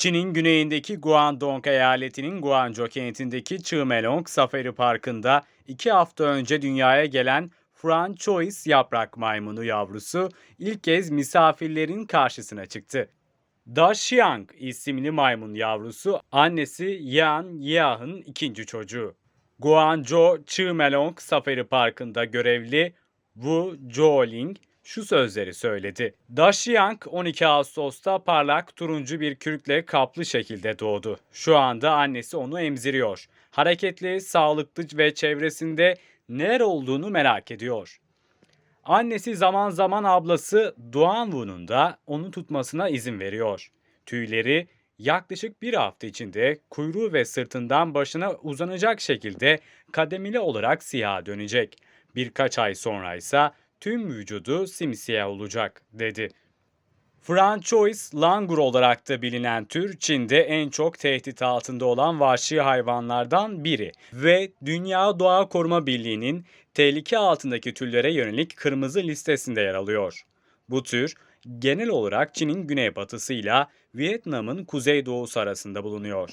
Çin'in güneyindeki Guangdong eyaletinin Guangzhou kentindeki Chimelong Safari Parkı'nda iki hafta önce dünyaya gelen Franchois yaprak maymunu yavrusu ilk kez misafirlerin karşısına çıktı. Da Xiang isimli maymun yavrusu annesi Yan Yah'ın ikinci çocuğu. Guangzhou Chimelong Safari Parkı'nda görevli Wu Zhuoling şu sözleri söyledi. Da Xiang 12 Ağustos'ta parlak turuncu bir kürkle kaplı şekilde doğdu. Şu anda annesi onu emziriyor. Hareketli, sağlıklı ve çevresinde neler olduğunu merak ediyor. Annesi zaman zaman ablası Doğan Wu'nun da onu tutmasına izin veriyor. Tüyleri yaklaşık bir hafta içinde kuyruğu ve sırtından başına uzanacak şekilde kademeli olarak siyaha dönecek. Birkaç ay sonra ise tüm vücudu simsiyah olacak, dedi. Franchois langur olarak da bilinen tür Çin'de en çok tehdit altında olan vahşi hayvanlardan biri ve Dünya Doğa Koruma Birliği'nin tehlike altındaki türlere yönelik kırmızı listesinde yer alıyor. Bu tür genel olarak Çin'in güneybatısıyla Vietnam'ın kuzeydoğusu arasında bulunuyor.